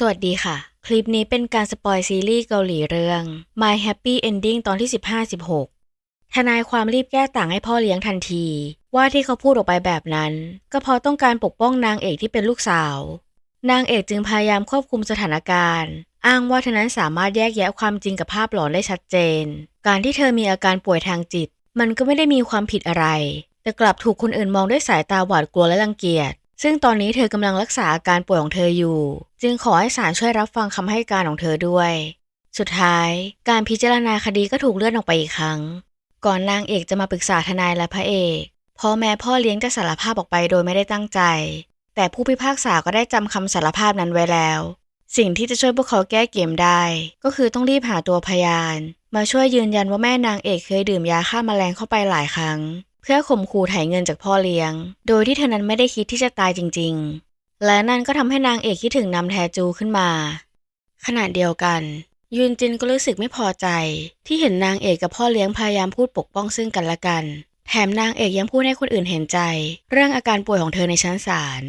สวัสดีค่ะ คลิปนี้เป็นการสปอยซีรีส์เกาหลีเรื่อง My Happy Ending ตอนที่ 15-16 ทนายความรีบแก้ต่างให้พ่อเลี้ยงทันที ว่าที่เขาพูดออกไปแบบนั้น ก็เพราะต้องการปกป้องนางเอกที่เป็นลูกสาว นางเอกจึงพยายามควบคุมสถานการณ์ อ้างว่าเธอนั้นสามารถแยกแยะความจริงกับภาพหลอนได้ชัดเจน การที่เธอมีอาการป่วยทางจิต มันก็ไม่ได้มีความผิดอะไร แต่กลับถูกคนอื่นมองด้วยสายตาหวาดกลัวและรังเกียจ ซึ่งตอนนี้เธอกำลังรักษาอาการป่วยของเธออยู่ จึงขอให้ศาลช่วยรับฟังคำให้การของเธอด้วย สุดท้าย การพิจารณาคดีก็ถูกเลื่อนออกไปอีกครั้ง ก่อนนางเอกจะมาปรึกษาทนายและพระเอกพ่อแม่พ่อเลี้ยงจะสารภาพออกไปโดยไม่ได้ตั้งใจ แต่ผู้พิพากษาก็ได้จำคำสารภาพนั้นไว้แล้ว สิ่งที่จะช่วยพวกเขาแก้เกมได้ ก็คือต้องรีบหาตัวพยาน มาช่วยยืนยันว่าแม่นางเอกเคยดื่มยาฆ่าแมลงเข้าไปหลายครั้ง พื่อข่มขู่ไถ่เงินจากพ่อเลี้ยง โดยที่เธอนั้นไม่ได้คิดที่จะตายจริง ๆ และนั่นก็ทำให้นางเอกคิดถึงนำแทจูขึ้นมา ขณะเดียวกัน ยุนจินก็รู้สึกไม่พอใจ ที่เห็นนางเอกกับพ่อเลี้ยงพยายามพูดปกป้องซึ่งกันและกัน แถมนางเอกยังพูดให้คนอื่นเห็นใจ เรื่องอาการป่วยของเธอในชั้นศาล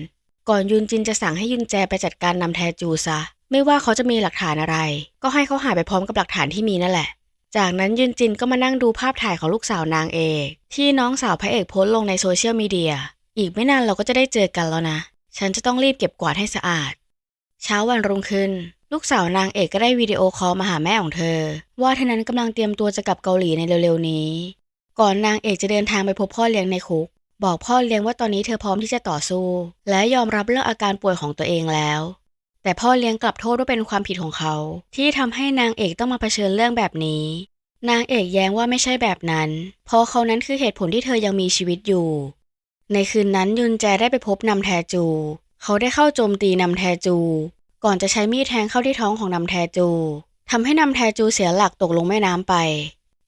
ก่อนยุนจินจะสั่งให้ยุนแจไปจัดการนำแทจูซะ ไม่ว่าเขาจะมีหลักฐานอะไร ก็ให้เขาหายไปพร้อมกับหลักฐานที่มีนั่นแหละ จากนั้นยุนจินก็มานั่งดูภาพถ่ายของลูกสาวนางเอกที่น้องสาวพระเอกโพสต์ลงในโซเชียลมีเดีย อีกไม่นานเราก็จะได้เจอกันแล้วนะ ฉันจะต้องรีบเก็บกวาดให้สะอาด เช้าวันรุ่งขึ้น ลูกสาวนางเอกก็ได้วิดีโอคอลมาหาแม่ของเธอ ว่าเธอนั้นกำลังเตรียมตัวจะกลับเกาหลีในเร็วๆนี้ ก่อนนางเอกจะเดินทางไปพบพ่อเลี้ยงในคุก บอกพ่อเลี้ยงว่าตอนนี้เธอพร้อมที่จะต่อสู้ และยอมรับเรื่องอาการป่วยของตัวเองแล้ว แต่พ่อเลี้ยงกลับโทษว่าเป็นความผิดของเขา ที่ทำให้นางเอกต้องมาเผชิญเรื่องแบบนี้ นางเอกแย้งว่าไม่ใช่แบบนั้น เพราะเขานั้นคือเหตุผลที่เธอยังมีชีวิตอยู่ ในคืนนั้นยุนแจได้ไปพบนำแทจู เขาได้เข้าโจมตีนำแทจู ก่อนจะใช้มีดแทงเข้าที่ท้องของนำแทจูทำให้นำแทจูเสียหลักตกลงแม่น้ำไป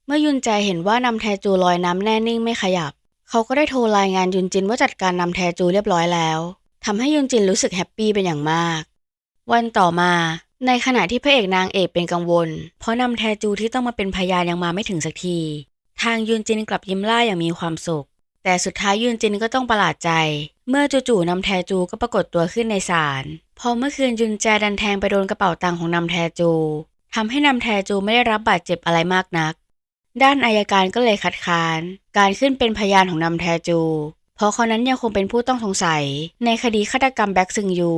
เมื่อยุนแจเห็นว่านำแทจูลอยน้ำแน่นิ่งไม่ขยับ เขาก็ได้โทรรายงานยุนจินว่าจัดการนำแทจูเรียบร้อยแล้วทำให้ยุนจินรู้สึกแฮปปี้เป็นอย่างมาก วันต่อมา ในขณะที่พระเอกนางเอกเป็นกังวล เพราะนำแทจูที่ต้องมาเป็นพยานยังมาไม่ถึงสักที ทางยุนจินกลับยิ้มล่าอย่างมีความสุข แต่สุดท้ายยุนจินก็ต้องประหลาดใจ เมื่อจู่ๆนำแทจูก็ปรากฏตัวขึ้นในศาลพอเมื่อคืนยุนแจดันแทงไปโดนกระเป๋าตังค์ของนำแทจูทำให้นำแทจูไม่ได้รับบาดเจ็บอะไรมากนัก ด้านอายการก็เลยคัดค้าน การขึ้นเป็นพยานของนำแทจู เพราะเขานั้นยังคงเป็นผู้ต้องสงสัย ในคดีฆาตกรรมแบ็กซึงยู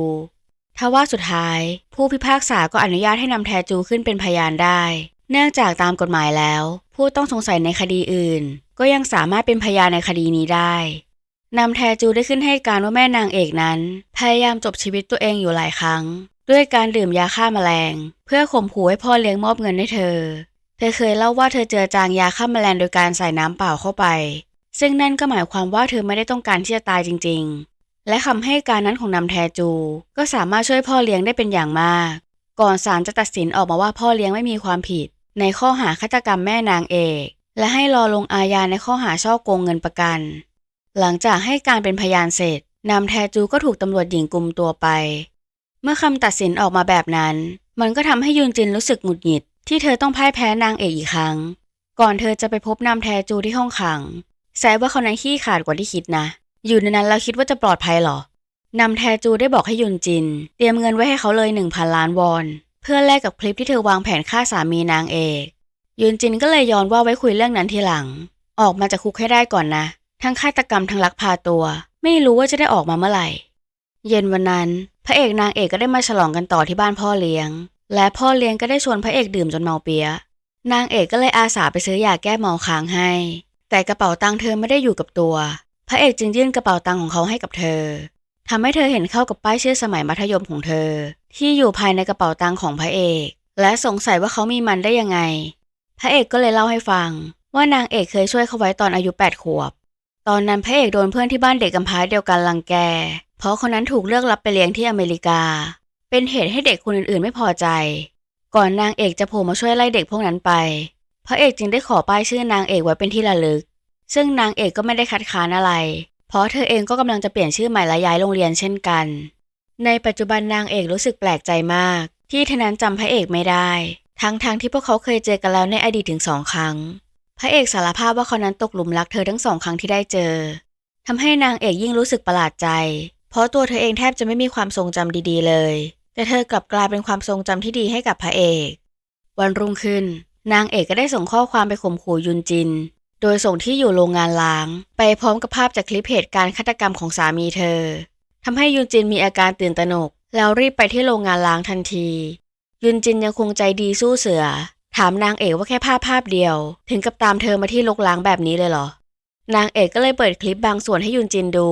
ทว่าสุดท้าย ผู้พิพากษาก็อนุญาตให้นำแทจูขึ้นเป็นพยานได้ เนื่องจากตามกฎหมายแล้ว ผู้ต้องสงสัยในคดีอื่น ก็ยังสามารถเป็นพยานในคดีนี้ได้นำแทจูได้ขึ้นให้การว่าแม่นางเอกนั้น พยายามจบชีวิตตัวเองอยู่หลายครั้ง ด้วยการดื่มยาฆ่าแมลง เพื่อข่มขู่ให้พ่อเลี้ยงมอบเงินให้เธอ เธอเคยเล่าว่าเธอเจือจางยาฆ่าแมลงโดยการใส่น้ำเปล่าเข้าไป ซึ่งนั่นก็หมายความว่าเธอไม่ได้ต้องการที่จะตายจริง ๆ และคำให้การนั้นของนำแทจู ก็สามารถช่วยพ่อเลี้ยงได้เป็นอย่างมาก ก่อนศาลจะตัดสินออกมาว่าพ่อเลี้ยงไม่มีความผิด ในข้อหาฆาตกรรมแม่นางเอก และให้รอลงอาญาในข้อหาช่อโกงเงินประกัน หลังจากให้การเป็นพยานเสร็จนำแทจูก็ถูกตำรวจหญิงกลุมตัวไป เมื่อคำตัดสินออกมาแบบนั้น มันก็ทำให้ยุนจินรู้สึกหงุดหงิด ที่เธอต้องพ่ายแพ้นางเอกอีกครั้ง ก่อนเธอจะไปพบนำแทจูที่ห้องขังแซว่าเขานั้นขี้ขาดกว่าที่คิดนะ อยู่ในนั้นแล้วคิดว่าจะปลอดภัยหรอนำแทจูได้บอกให้ยุนจิน เตรียมเงินไว้ให้เขาเลยหนึ่งพันล้านวอน เพื่อแลกกับคลิปที่เธอวางแผนฆ่าสามีนางเอก ยุนจินก็เลยย้อนว่าไว้คุยเรื่องนั้นทีหลัง ออกมาจากคุกให้ได้ก่อนนะ ทั้งฆาตกรรมทั้งลักพาตัว ไม่รู้ว่าจะได้ออกมาเมื่อไหร่ เย็นวันนั้น พระเอกนางเอกก็ได้มาฉลองกันต่อที่บ้านพ่อเลี้ยง และพ่อเลี้ยงก็ได้ชวนพระเอกดื่มจนเมาเปียะนางเอกก็เลยอาสาไปซื้อยาแก้เมาค้างให้ แต่กระเป๋าตังค์เธอไม่ได้อยู่กับตัว ระเอกจึงยื่นกระเป๋าตังค์ของเขาให้กับเธอทำให้เธอเห็นเข้ากับป้ายชื่อสมัยมัธยมของเธอ ที่อยู่ภายในกระเป๋าตังค์ของพระเอก และสงสัยว่าเขามีมันได้ยังไง พระเอกก็เลยเล่าให้ฟัง ว่านางเอกเคยช่วยเขาไว้ตอนอายุ 8 ขวบ ตอนนั้นพระเอกโดนเพื่อนที่บ้านเด็กกำพร้าเดียวกันรังแก เพราะคนนั้นถูกเลือกรับไปเลี้ยงที่อเมริกา เป็นเหตุให้เด็กคนอื่นๆ ไม่พอใจ ก่อนนางเอกจะโผล่มาช่วยไล่เด็กพวกนั้นไป พระเอกจึงได้ขอป้ายชื่อนางเอกไว้เป็นที่ระลึก ซึ่งนางเอกก็ไม่ได้คัดค้านอะไร เพราะเธอเองก็กำลังจะเปลี่ยนชื่อใหม่และย้ายโรงเรียนเช่นกัน ในปัจจุบันนางเอกรู้สึกแปลกใจมาก ที่เธอนั้นจำพระเอกไม่ได้ ทั้งๆทที่พวกเขาเคยเจอกันแล้วในอดีตถึงสองครั้ง พระเอกสารภาพว่าเขานั้นตกหลุมรักเธอทั้งสองครั้งที่ได้เจอทำให้นางเอกยิ่งรู้สึกประหลาดใจ เพราะตัวเธอเองแทบจะไม่มีความทรงจำดีๆเลย แต่เธอกลับกลายเป็นความทรงจำที่ดีให้กับพระเอก วันรุ่งขึ้น นางเอกก็ได้ส่งข้อความไปข่มขู่ยุนจิน โดยส่งที่อยู่โรงงานล้าง ไปพร้อมกับภาพจากคลิปเหตุการณ์ฆาตกรรมของสามีเธอทำให้ยุนจินมีอาการตื่นตระหนก แล้วรีบไปที่โรงงานล้างทันที ยุนจินยังคงใจดีสู้เสือ ถามนางเอกว่าแค่ภาพภาพเดียว ถึงกับตามเธอมาที่ลกล้างแบบนี้เลยเหรอ นางเอกก็เลยเปิดคลิปบางส่วนให้ยุนจินดู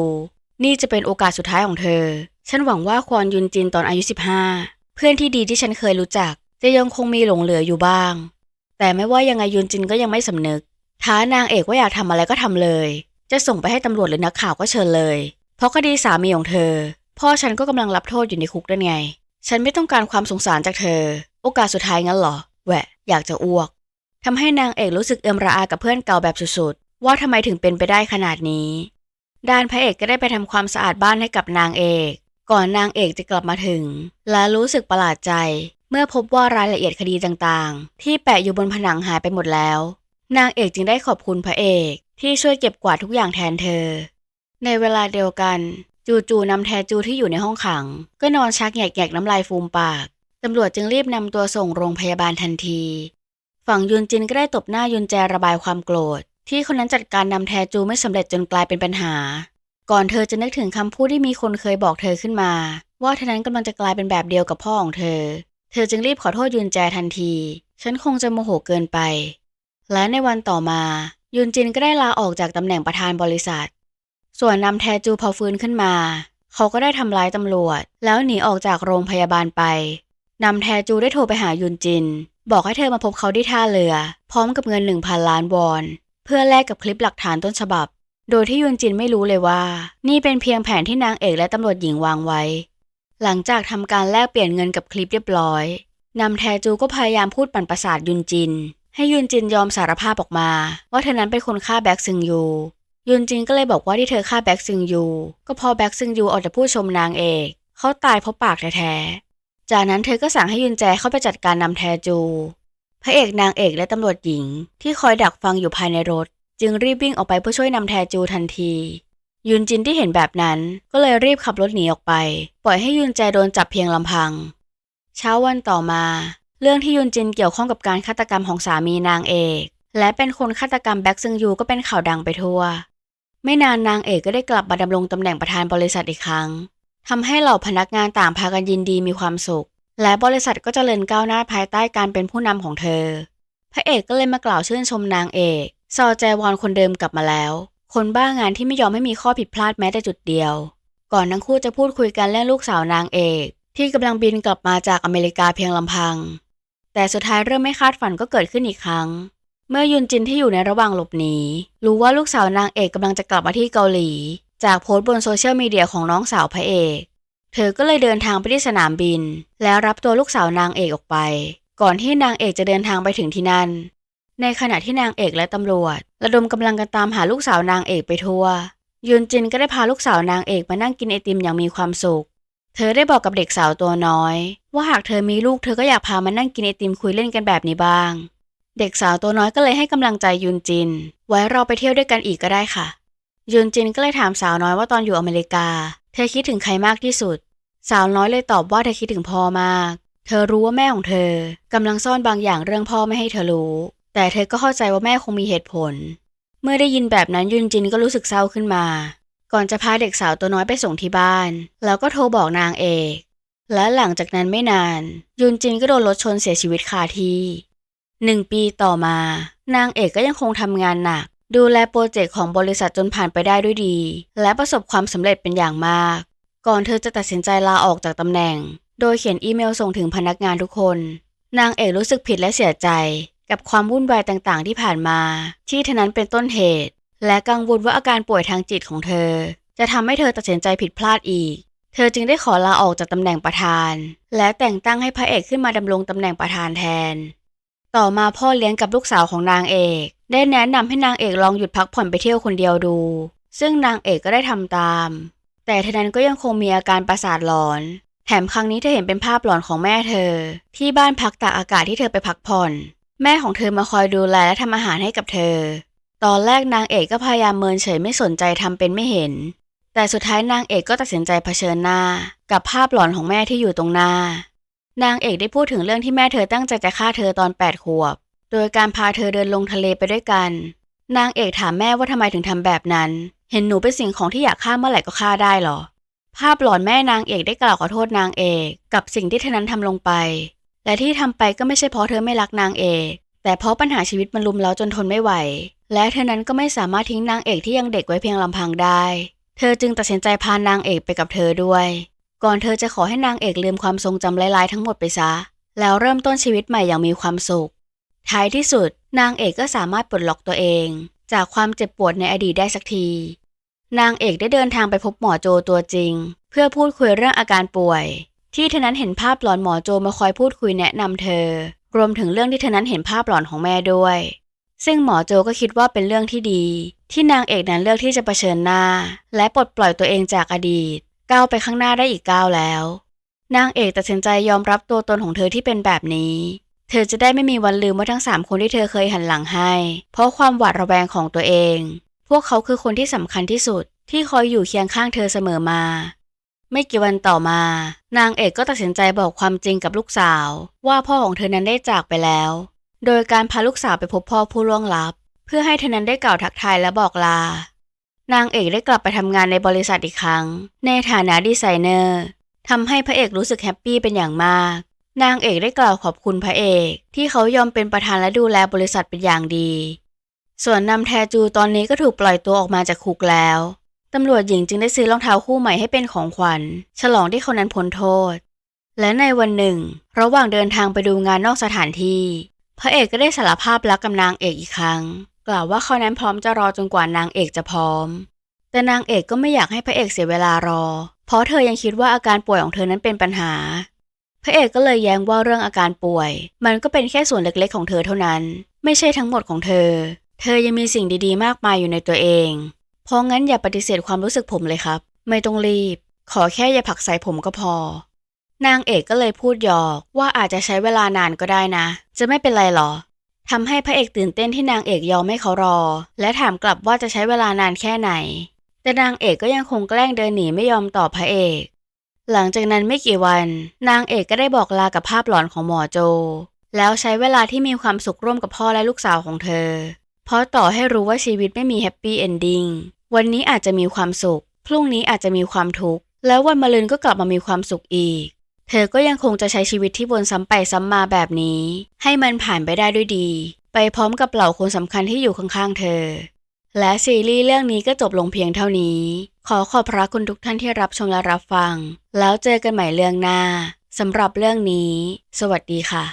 นี่จะเป็นโอกาสสุดท้ายของเธอ ฉันหวังว่าควอนยุนจินตอนอายุ 15 เพื่อนที่ดีที่ฉันเคยรู้จัก จะยังคงมีหลงเหลืออยู่บ้าง แต่ไม่ว่ายังไงยุนจินก็ยังไม่สำนึก ท้านางเอกว่าอยากทำอะไรก็ทำเลย จะส่งไปให้ตำรวจหรือนักข่าวก็เชิญเลย เพราะคดีสามีของเธอ พ่อฉันก็กำลังรับโทษอยู่ในคุกนั่นไง ฉันไม่ต้องการความสงสารจากเธอ โอกาสสุดท้ายงั้นเหรอ แหวะ อยากจะอ้วกทำให้นางเอกรู้สึกเอือมระอากับเพื่อนเก่าแบบสุดๆ ว่าทำไมถึงเป็นไปได้ขนาดนี้ ด้านพระเอกก็ได้ไปทำความสะอาดบ้านให้กับนางเอก ก่อนนางเอกจะกลับมาถึง และรู้สึกประหลาดใจ เมื่อพบว่ารายละเอียดคดีต่างๆ ที่แปะอยู่บนผนังหายไปหมดแล้ว นางเอกจึงได้ขอบคุณพระเอกที่ช่วยเก็บกวาดทุกอย่างแทนเธอ ในเวลาเดียวกัน จู่ๆนำแทจูที่อยู่ในห้องขัง ก็นอนชักแงกๆน้ำลายฟูมปาก ตำรวจจึงรีบนำตัวส่งโรงพยาบาลทันที ฝั่งยุนจินก็ได้ตบหน้ายุนแจระบายความโกรธ ที่คนนั้นจัดการนำแทจูไม่สำเร็จจนกลายเป็นปัญหา ก่อนเธอจะนึกถึงคำพูดที่มีคนเคยบอกเธอขึ้นมา ว่าเธอนั้นกำลังจะกลายเป็นแบบเดียวกับพ่อของเธอ เธอจึงรีบขอโทษยุนแจทันที ฉันคงจะโมโหเกินไป และในวันต่อมา ยุนจินก็ได้ลาออกจากตำแหน่งประธานบริษัท ส่วนนำแทจูพอฟื้นขึ้นมา เขาก็ได้ทำร้ายตำรวจ แล้วหนีออกจากโรงพยาบาลไปนำแทจูได้โทรไปหายุนจิน บอกให้เธอมาพบเขาที่ท่าเรือ พร้อมกับเงิน 1,000 ล้านวอน เพื่อแลกกับคลิปหลักฐานต้นฉบับ โดยที่ยุนจินไม่รู้เลยว่า นี่เป็นเพียงแผนที่นางเอกและตำรวจหญิงวางไว้ หลังจากทำการแลกเปลี่ยนเงินกับคลิปเรียบร้อยนำแทจูก็พยายามพูดปั่นประสาทยุนจิน ให้ยุนจินยอมสารภาพออกมา ว่าเธอนั้นเป็นคนฆ่าแบ็กซึงยู ยุนจินก็เลยบอกว่าที่เธอฆ่าแบ็กซึงยู ก็เพอแบ็กซึงยูออกจะพูดชมนางเอกเขาตายเพราะปากแท้ๆ จากนั้นเธอก็สั่งให้ยุนแจเข้าไปจัดการนำแทจู พระเอกนางเอกและตำรวจหญิง ที่คอยดักฟังอยู่ภายในรถ จึงรีบวิ่งออกไปเพื่อช่วยนำแทจูทันทียุนจินที่เห็นแบบนั้นก็เลยรีบขับรถหนีออกไป ปล่อยให้ยุนแจโดนจับเพียงลำพัง เช้าวันต่อมา เรื่องที่ยุนจินเกี่ยวข้องกับการฆาตกรรมของสามีนางเอก และเป็นคนฆาตกรรมแบ็กซึงยูก็เป็นข่าวดังไปทั่ว ไม่นานนางเอกก็ได้กลับมาดำรงตำแหน่งประธานบริษัทอีกครั้งทำให้เหล่าพนักงานต่างพากันยินดีมีความสุข และบริษัทก็จเจริญก้าวหน้าภายใต้การเป็นผู้นำของเธอ พระเอกก็เลยมากล่าวชื่นชมนางเอกซอแจวอนคนเดิมกลับมาแล้ว คนบ้างานที่ไม่ยอมให้มีข้อผิดพลาดแม้แต่จุดเดียว ก่อนทั้งคู่จะพูดคุยกันเรื่องลูกสาวนางเอก ที่กำลังบินกลับมาจากอเมริกาเพียงลำพัง แต่สุดท้ายเรื่องไม่คาดฝันก็เกิดขึ้นอีกครั้ง เมื่อยุนจินที่อยู่ในระหว่างหลบหนีรู้ว่าลูกสาวนางเอกกำลังจะกลับมาที่เกาหลี จากโพสต์บนโซเชียลมีเดียของน้องสาวพระเอก เธอก็เลยเดินทางไปที่สนามบิน แล้วรับตัวลูกสาวนางเอกออกไป ก่อนที่นางเอกจะเดินทางไปถึงที่นั่น ในขณะที่นางเอกและตำรวจ ระดมกำลังกันตามหาลูกสาวนางเอกไปทั่วยุนจินก็ได้พาลูกสาวนางเอกมานั่งกินไอติมอย่างมีความสุข เธอได้บอกกับเด็กสาวตัวน้อย ว่าหากเธอมีลูกเธอก็อยากพามานั่งกินไอติมคุยเล่นกันแบบนี้บ้าง เด็กสาวตัวน้อยก็เลยให้กำลังใจยุนจิน ไว้เราไปเที่ยวด้วยกันอีกก็ได้ค่ะ ยุนจินก็เลยถามสาวน้อยว่าตอนอยู่อเมริกา เธอคิดถึงใครมากที่สุด สาวน้อยเลยตอบว่าเธอคิดถึงพ่อมาก เธอรู้ว่าแม่ของเธอกำลังซ่อนบางอย่างเรื่องพ่อไม่ให้เธอรู้ แต่เธอก็เข้าใจว่าแม่คงมีเหตุผล เมื่อได้ยินแบบนั้นยุนจินก็รู้สึกเศร้าขึ้นมา ก่อนจะพาเด็กสาวตัวน้อยไปส่งที่บ้าน แล้วก็โทรบอกนางเอก และหลังจากนั้นไม่นาน ยุนจินก็โดนรถชนเสียชีวิตคาที่หนึ่งปีต่อมา นางเอกก็ยังคงทำงานหนัก ดูแลโปรเจกต์ของบริษัทจนผ่านไปได้ด้วยดี และประสบความสำเร็จเป็นอย่างมาก ก่อนเธอจะตัดสินใจลาออกจากตำแหน่ง โดยเขียนอีเมลส่งถึงพนักงานทุกคน นางเอกรู้สึกผิดและเสียใจ กับความวุ่นวายต่างๆ ที่ผ่านมา ที่เธอนั้นเป็นต้นเหตุ และกังวลว่าอาการป่วยทางจิตของเธอ จะทำให้เธอตัดสินใจผิดพลาดอีก เธอจึงได้ขอลาออกจากตำแหน่งประธาน และแต่งตั้งให้พระเอกขึ้นมาดำรงตำแหน่งประธานแทน ต่อมาพ่อเลี้ยงกับลูกสาวของนางเอก ได้แนะนำให้นางเอกลองหยุดพักผ่อนไปเที่ยวคนเดียวดู ซึ่งนางเอกก็ได้ทำตาม แต่เธอนั้นก็ยังคงมีอาการประสาทหลอน แถมครั้งนี้เธอเห็นเป็นภาพหลอนของแม่เธอ ที่บ้านพักตากอากาศที่เธอไปพักผ่อน แม่ของเธอมาคอยดูแลและทำอาหารให้กับเธอ ตอนแรกนางเอกก็พยายามเมินเฉยไม่สนใจทำเป็นไม่เห็น แต่สุดท้ายนางเอกก็ตัดสินใจเผชิญหน้า กับภาพหลอนของแม่ที่อยู่ตรงหน้า นางเอกได้พูดถึงเรื่องที่แม่เธอตั้งใจจะฆ่าเธอตอน 8 ขวบ โดยการพาเธอเดินลงทะเลไปด้วยกัน นางเอกถามแม่ว่าทำไมถึงทำแบบนั้น เห็นหนูเป็นสิ่งของที่อยากฆ่าเมื่อไหร่ก็ฆ่าได้เหรอ ภาพหลอนแม่นางเอกได้กล่าวขอโทษนางเอก กับสิ่งที่เธอนั้นทำลงไป และที่ทำไปก็ไม่ใช่เพราะเธอไม่รักนางเอก แต่เพราะปัญหาชีวิตมันลุมเล้าจนทนไม่ไหว และเธอนั้นก็ไม่สามารถทิ้งนางเอกที่ยังเด็กไว้เพียงลำพังได้ เธอจึงตัดสินใจพานางเอกไปกับเธอด้วย ก่อนเธอจะขอให้นางเอกลืมความทรงจำร้ายๆทั้งหมดไปซะ แล้วเริ่มต้นชีวิตใหม่อย่างมีความสุข ท้ายที่สุด นางเอกก็สามารถปลดล็อกตัวเอง จากความเจ็บปวดในอดีตได้สักที นางเอกได้เดินทางไปพบหมอโจตัวจริง เพื่อพูดคุยเรื่องอาการป่วย ที่เธอนั้นเห็นภาพหลอนหมอโจมาคอยพูดคุยแนะนำเธอ รวมถึงเรื่องที่เธอนั้นเห็นภาพหลอนของแม่ด้วย ซึ่งหมอโจก็คิดว่าเป็นเรื่องที่ดี ที่นางเอกนั้นเลือกที่จะะเผชิญหน้า และปลดปล่อยตัวเองจากอดีต ก้าวไปข้างหน้าได้อีกก้าวแล้ว นางเอกตัดสินใจยอมรับตัวตนของเธอที่เป็นแบบนี้ เธอจะได้ไม่มีวันลืมว่าทั้งสามคนที่เธอเคยหันหลังให้ เพราะความหวาดระแวงของตัวเอง พวกเขาคือคนที่สำคัญที่สุด ที่คอยอยู่เคียงข้างเธอเสมอมาไม่กี่วันต่อมา นางเอกก็ตัดสินใจบอกความจริงกับลูกสาว ว่าพ่อของเธอนั้นได้จากไปแล้ว โดยการพาลูกสาวไปพบพ่อผู้ล่วงลับ เพื่อให้เธอนั้นได้กล่าวทักทายและบอกลา นางเอกได้กลับไปทำงานในบริษัทอีกครั้ง ในฐานะดีไซเนอร์ทำให้พระเอกรู้สึกแฮปปี้เป็นอย่างมาก นางเอกได้กล่าวขอบคุณพระเอก ที่เขายอมเป็นประธานและดูแลบริษัทเป็นอย่างดี ส่วนนำแทจูตอนนี้ก็ถูกปล่อยตัวออกมาจากคุกแล้วตำรวจหญิงจึงได้ซื้อรองเท้าคู่ใหม่ให้เป็นของขวัญ ฉลองที่เขานั้นพ้นโทษ และในวันหนึ่ง ระหว่างเดินทางไปดูงานนอกสถานที่ พระเอกก็ได้สารภาพรักกับนางเอกอีกครั้ง กล่าวว่าเขานั้นพร้อมจะรอจนกว่านางเอกจะพร้อม แต่นางเอกก็ไม่อยากให้พระเอกเสียเวลารอ เพราะเธอยังคิดว่าอาการป่วยของเธอนั้นเป็นปัญหา พระเอกก็เลยแย้งว่าเรื่องอาการป่วย มันก็เป็นแค่ส่วนเล็กๆของเธอเท่านั้น ไม่ใช่ทั้งหมดของเธอ เธอยังมีสิ่งดีๆ มากมายอยู่ในตัวเอง เพราะงั้นอย่าปฏิเสธความรู้สึกผมเลยครับ ไม่ต้องรีบ ขอแค่อย่าผลักใส่ผมก็พอ นางเอกก็เลยพูดหยอกว่าอาจจะใช้เวลานานก็ได้นะ จะไม่เป็นไรหรอทำให้พระเอกตื่นเต้นที่นางเอกยอมให้เขารอ และถามกลับว่าจะใช้เวลานานแค่ไหน แต่นางเอกก็ยังคงแกล้งเดินหนีไม่ยอมตอบพระเอก หลังจากนั้นไม่กี่วัน นางเอกก็ได้บอกลากับภาพหลอนของหมอโจ แล้วใช้เวลาที่มีความสุขร่วมกับพ่อและลูกสาวของเธอ เพราะต่อให้รู้ว่าชีวิตไม่มีแฮปปี้เอนดิ้งวันนี้อาจจะมีความสุข พรุ่งนี้อาจจะมีความทุกข์ แล้ววันมะรืนก็กลับมามีความสุขอีก เธอก็ยังคงจะใช้ชีวิตที่วนซ้ำไปซ้ำมาแบบนี้ ให้มันผ่านไปได้ด้วยดี ไปพร้อมกับเหล่าคนสำคัญที่อยู่ข้างๆ เธอ และซีรีส์เรื่องนี้ก็จบลงเพียงเท่านี้ ขอขอบพระคุณทุกท่านที่รับชมและรับฟัง แล้วเจอกันใหม่เรื่องหน้าสำหรับเรื่องนี้ สวัสดีค่ะ